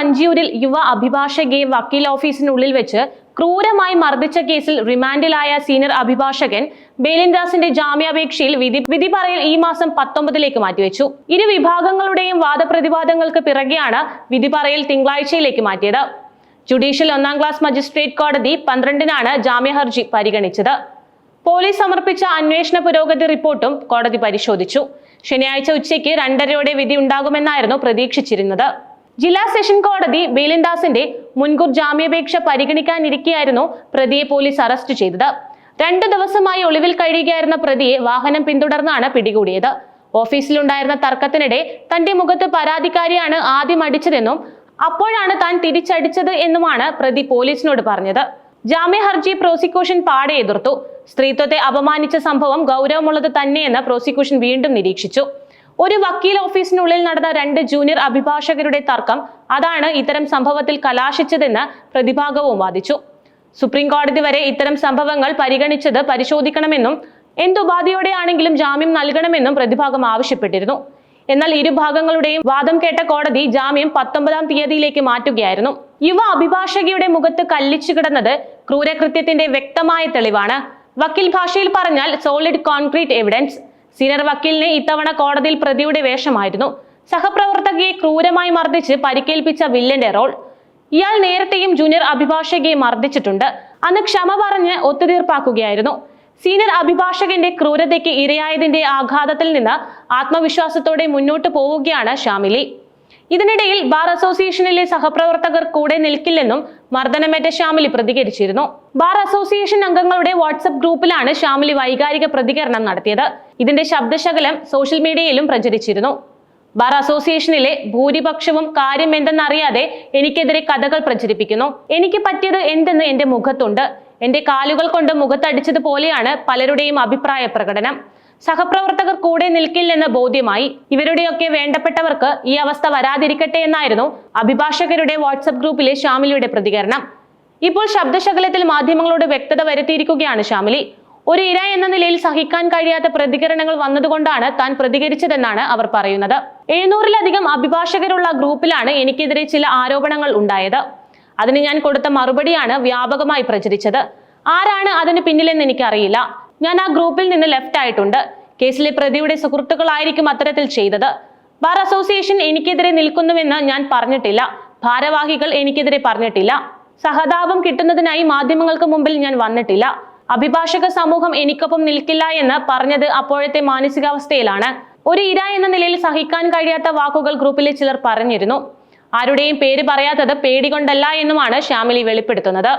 വഞ്ചിയൂരിൽ യുവ അഭിഭാഷകയെ വക്കീൽ ഓഫീസിനുള്ളിൽ വെച്ച് ക്രൂരമായി മർദ്ദിച്ച കേസിൽ റിമാൻഡിലായ സീനിയർ അഭിഭാഷകൻ ബേലിൻദാസിന്റെ ജാമ്യാപേക്ഷയിൽ വിധി വിധി പറയൽ ഈ മാസം പത്തൊമ്പതിലേക്ക് മാറ്റിവെച്ചു. ഇരു വിഭാഗങ്ങളുടെയും വാദപ്രതിവാദങ്ങൾക്ക് പിറകെയാണ് വിധി പറയൽ തിങ്കളാഴ്ചയിലേക്ക് മാറ്റിയത്. ജുഡീഷ്യൽ ഒന്നാം ക്ലാസ് മജിസ്ട്രേറ്റ് കോടതി പന്ത്രണ്ടിനാണ് ജാമ്യ ഹർജി പരിഗണിച്ചത്. പോലീസ് സമർപ്പിച്ച അന്വേഷണ പുരോഗതി റിപ്പോർട്ടും കോടതി പരിശോധിച്ചു. ശനിയാഴ്ച ഉച്ചയ്ക്ക് രണ്ടരയോടെ വിധി ഉണ്ടാകുമെന്നായിരുന്നു പ്രതീക്ഷിച്ചിരുന്നത്. ജില്ലാ സെഷൻ കോടതി ബേലിൻദാസിന്റെ മുൻകൂർ ജാമ്യാപേക്ഷ പരിഗണിക്കാനിരിക്കെയായിരുന്നു പ്രതിയെ പോലീസ് അറസ്റ്റ് ചെയ്തത്. രണ്ടു ദിവസമായി ഒളിവിൽ കഴിയുകയായിരുന്ന പ്രതിയെ വാഹനം പിന്തുടർന്നാണ് പിടികൂടിയത്. ഓഫീസിലുണ്ടായിരുന്ന തർക്കത്തിനിടെ തന്റെ മുഖത്ത് പരാതിക്കാരിയാണ് ആദ്യം അടിച്ചതെന്നും അപ്പോഴാണ് താൻ തിരിച്ചടിച്ചത് എന്നുമാണ് പ്രതി പോലീസിനോട് പറഞ്ഞത്. ജാമ്യ ഹർജി പ്രോസിക്യൂഷൻ പാടെ എതിർത്തു. സ്ത്രീത്വത്തെ അപമാനിച്ച സംഭവം ഗൗരവമുള്ളത് തന്നെയെന്ന് പ്രോസിക്യൂഷൻ വീണ്ടും നിരീക്ഷിച്ചു. ഒരു വക്കീൽ ഓഫീസിനുള്ളിൽ നടന്ന രണ്ട് ജൂനിയർ അഭിഭാഷകരുടെ തർക്കം അതാണ് ഇത്തരം സംഭവത്തിൽ കലാശിച്ചതെന്ന് പ്രതിഭാഗവും വാദിച്ചു. സുപ്രീം കോടതി വരെ ഇത്തരം സംഭവങ്ങൾ പരിഗണിച്ചത് പരിശോധിക്കണമെന്നും എന്തുപാധിയോടെയാണെങ്കിലും ജാമ്യം നൽകണമെന്നും പ്രതിഭാഗം ആവശ്യപ്പെട്ടിരുന്നു. എന്നാൽ ഇരുഭാഗങ്ങളുടെയും വാദം കേട്ട കോടതി ജാമ്യം പത്തൊമ്പതാം തീയതിയിലേക്ക് മാറ്റുകയായിരുന്നു. യുവ അഭിഭാഷകയുടെ മുഖത്ത് കല്ലിച്ചു കിടന്നത് ക്രൂരകൃത്യത്തിന്റെ വ്യക്തമായ തെളിവാണ്. വക്കീൽ ഭാഷയിൽ പറഞ്ഞാൽ സോളിഡ് കോൺക്രീറ്റ് എവിഡൻസ് സീനിയർ വക്കീലിന് ഇത്തവണ കോടതിയിൽ പ്രതിയുടെ വേഷമായിരുന്നു. സഹപ്രവർത്തകയെ ക്രൂരമായി മർദ്ദിച്ച് പരിക്കേൽപ്പിച്ച വില്ലന്റെ റോൾ. ഇയാൾ നേരത്തെയും ജൂനിയർ അഭിഭാഷകയെ മർദ്ദിച്ചിട്ടുണ്ട്. അന്ന് ക്ഷമ പറഞ്ഞ് ഒത്തുതീർപ്പാക്കുകയായിരുന്നു. സീനിയർ അഭിഭാഷകന്റെ ക്രൂരതയ്ക്ക് ഇരയായതിന്റെ ആഘാതത്തിൽ നിന്ന് ആത്മവിശ്വാസത്തോടെ മുന്നോട്ട് പോവുകയാണ് ഷാമിലി ഇതിനിടയിൽ ബാർ അസോസിയേഷനിലെ സഹപ്രവർത്തകർ കൂടെ നിൽക്കില്ലെന്നും മർദ്ദനമേറ്റ ഷാമിലി പ്രതികരിച്ചിരുന്നു. ബാർ അസോസിയേഷൻ അംഗങ്ങളുടെ വാട്സപ്പ് ഗ്രൂപ്പിലാണ് ഷാമിലി വൈകാരിക പ്രതികരണം നടത്തിയത്. ഇതിന്റെ ശബ്ദശകലം സോഷ്യൽ മീഡിയയിലും പ്രചരിച്ചിരുന്നു. ബാർ അസോസിയേഷനിലെ ഭൂരിപക്ഷവും കാര്യം എന്തെന്നറിയാതെ എനിക്കെതിരെ കഥകൾ പ്രചരിപ്പിക്കുന്നു. എനിക്ക് പറ്റിയത് എന്തെന്ന് എന്റെ മുഖത്തുണ്ട്. എന്റെ കാലുകൾ കൊണ്ട് മുഖത്തടിച്ചതുപോലെയാണ് പലരുടെയും അഭിപ്രായ പ്രകടനം. സഹപ്രവർത്തകർ കൂടെ നിൽക്കില്ലെന്ന് ബോധ്യമായി ഇവരുടെയൊക്കെ വേണ്ടപ്പെട്ടവർക്ക് ഈ അവസ്ഥ വരാതിരിക്കട്ടെ എന്നായിരുന്നു അഭിഭാഷകരുടെ വാട്സപ്പ് ഗ്രൂപ്പിലെ ഷാമിലിയുടെ പ്രതികരണം. ഇപ്പോൾ ശബ്ദശകലത്തിൽ മാധ്യമങ്ങളോട് വ്യക്തത വരുത്തിയിരിക്കുകയാണ് ഷാമിലി ഒരു ഇര എന്ന നിലയിൽ സഹിക്കാൻ കഴിയാത്ത പ്രതികരണങ്ങൾ വന്നതുകൊണ്ടാണ് താൻ പ്രതികരിച്ചതെന്നാണ് അവർ പറയുന്നത്. എഴുന്നൂറിലധികം അഭിഭാഷകരുള്ള ഗ്രൂപ്പിലാണ് എനിക്കെതിരെ ചില ആരോപണങ്ങൾ ഉണ്ടായത്. അതിന് ഞാൻ കൊടുത്ത മറുപടിയാണ് വ്യാപകമായി പ്രചരിച്ചത്. ആരാണ് അതിന് പിന്നിലെന്ന് എനിക്കറിയില്ല. ഞാൻ ആ ഗ്രൂപ്പിൽ നിന്ന് ലെഫ്റ്റ് ആയിട്ടുണ്ട്. കേസിലെ പ്രതിയുടെ സുഹൃത്തുക്കളായിരിക്കും അത്തരത്തിൽ ചെയ്തത്. ബാർ അസോസിയേഷൻ എനിക്കെതിരെ നിൽക്കുന്നുവെന്ന് ഞാൻ പറഞ്ഞിട്ടില്ല. ഭാരവാഹികൾ എനിക്കെതിരെ പറഞ്ഞിട്ടില്ല. സഹതാപം കിട്ടുന്നതിനായി മാധ്യമങ്ങൾക്ക് മുമ്പിൽ ഞാൻ വന്നിട്ടില്ല. അഭിഭാഷക സമൂഹം എനിക്കൊപ്പം നിൽക്കില്ല എന്ന് പറഞ്ഞത് അപ്പോഴത്തെ മാനസികാവസ്ഥയിലാണ്. ഒരു ഇര എന്ന നിലയിൽ സഹിക്കാൻ കഴിയാത്ത വാക്കുകൾ ഗ്രൂപ്പിലെ ചിലർ പറഞ്ഞിരുന്നു. ആരുടെയും പേര് പറയാത്തത് പേടികൊണ്ടല്ല എന്നുമാണ് ശ്യാമിലി വെളിപ്പെടുത്തുന്നത്.